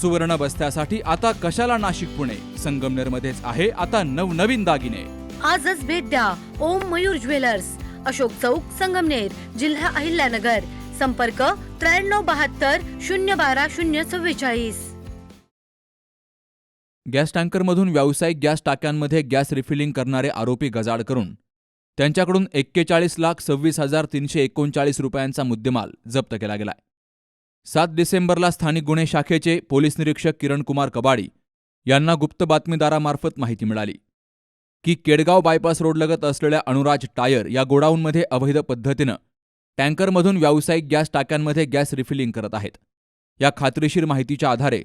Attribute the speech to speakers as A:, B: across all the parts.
A: सुवर्ण बस्त्यासाठी आता कशाला नाशिक पुणे? संगमनेर मध्येच आहे आता नवनवीन दागिने.
B: आजच भेट द्या ओम मयूर ज्वेलर्स. अशोक चौक संगमनेर जिल्हा अहिल्यानगर. संपर्क त्र्याण्णव बहात्तर शून्य बारा शून्य चव्वेचाळीस.
A: गॅस टँकरमधून व्यावसायिक गॅस टाक्यांमध्ये गॅस रिफिलिंग करणारे आरोपी गजाड करून. त्यांच्याकडून एक्केचाळीस लाख सव्वीस हजार तीनशे एकोणचाळीस रुपयांचा मुद्देमाल जप्त केला गेलाय. सात डिसेंबरला स्थानिक गुन्हे शाखेचे पोलीस निरीक्षक किरणकुमार कबाडी यांना गुप्त बातमीदारामार्फत माहिती मिळाली की केडगाव बायपास रोडलगत असलेल्या अनुराज टायर या गोडाऊनमध्ये अवैध पद्धतीनं टँकरमधून व्यावसायिक गॅस टाक्यांमध्ये गॅस रिफिलिंग करत आहेत. या खात्रीशीर माहितीच्या आधारे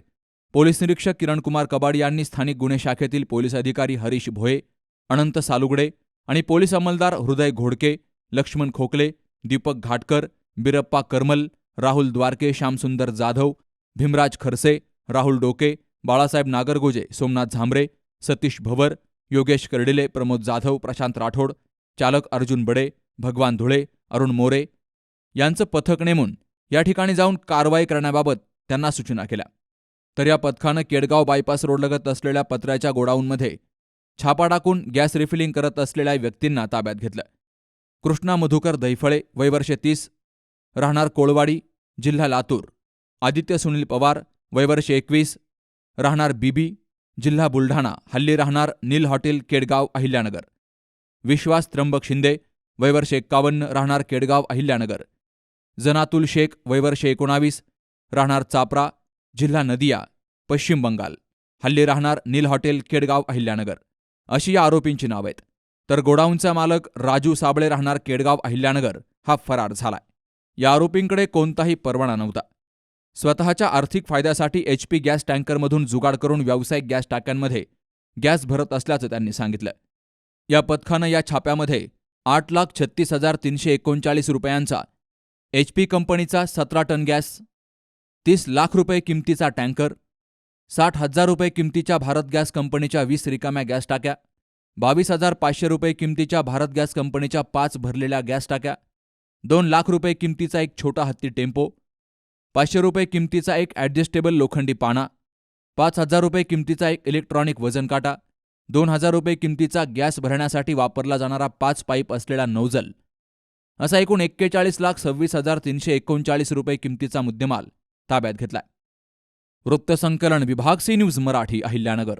A: पोलीस निरीक्षक किरणकुमार कबाडी कबाड यांनी स्थानिक गुन्हे शाखेतील पोलीस अधिकारी हरीश भोये अनंत सालुगडे आणि पोलीस अंमलदार हृदय घोडके लक्ष्मण खोकले दीपक घाटकर बिरप्पा करमल राहुल द्वारके श्यामसुंदर जाधव भीमराज खरसे राहुल डोके बाळासाहेब नागरगोजे सोमनाथ झांबरे सतीश भवर योगेश कर्डिले प्रमोद जाधव प्रशांत राठोड चालक अर्जुन बडे भगवान धुळे अरुण मोरे यांचं पथक नेमून या ठिकाणी जाऊन कारवाई करण्याबाबत त्यांना सूचना केल्या. तर या पथकानं केडगाव बायपास रोडलगत असलेल्या पत्र्याच्या गोडाऊनमध्ये छापा टाकून गॅस रिफिलिंग करत असलेल्या व्यक्तींना ताब्यात घेतलं. कृष्णा मधुकर दैफळे वयवर्षे तीस राहणार कोळवाडी जिल्हा लातूर. आदित्य सुनील पवार वयवर्षे एकवीस. राहणार बीबी जिल्हा बुलढाणा. हल्ली राहणार नील हॉटेल केडगाव अहिल्यानगर. विश्वास त्र्यंबक शिंदे वयवर्षे एक्कावन्न. राहणार केडगाव अहिल्यानगर. जनातुल शेख वयवर्षे एकोणावीस. राहणार चापरा जिल्हा नदिया पश्चिम बंगाल. हल्ली राहणार नील हॉटेल केडगाव अहिल्यानगर. अशी या आरोपींची नावं आहेत. तर गोडाऊनचा मालक राजू साबळे राहणार केडगाव अहिल्यानगर. हा फरार झालाय. या आरोपींकडे कोणताही परवाना नव्हता. स्वतःच्या आर्थिक फायद्यासाठी एच पी गॅस टँकरमधून जुगाड करून व्यावसायिक गॅस टाक्यांमध्ये गॅस भरत असल्याचं त्यांनी सांगितलं. या पथकानं या छाप्यामध्ये आठ लाख छत्तीस हजार तीनशे एकोणचाळीस रुपयांचा एच पी कंपनीचा सतरा टन गॅस तीस लाख रुपये किमतीचा टँकर साठ हजार रुपये किमतीच्या भारत गॅस कंपनीच्या वीस रिकाम्या गॅस टाक्या बावीस हजार पाचशे रुपये किमतीच्या भारत गॅस कंपनीच्या पाच भरलेल्या गॅस टाक्या दोन लाख रुपये किमतीचा एक छोटा हत्ती टेम्पो पाचशे रुपये किमतीचा एक ॲडजस्टेबल लोखंडी पाना पाच हजार रुपये किमतीचा एक इलेक्ट्रॉनिक वजन काटा दोन हजार रुपये किमतीचा गॅस भरण्यासाठी वापरला जाणारा पाच पाईप असलेला नौजल. असा एकूण एक्केचाळीस लाख सव्वीस हजार तीनशे एकोणचाळीस रुपये किमतीचा मुद्देमाल ताब्यात घेतलाय. वृत्तसंकलन विभाग सी न्यूज मराठी अहिल्यानगर.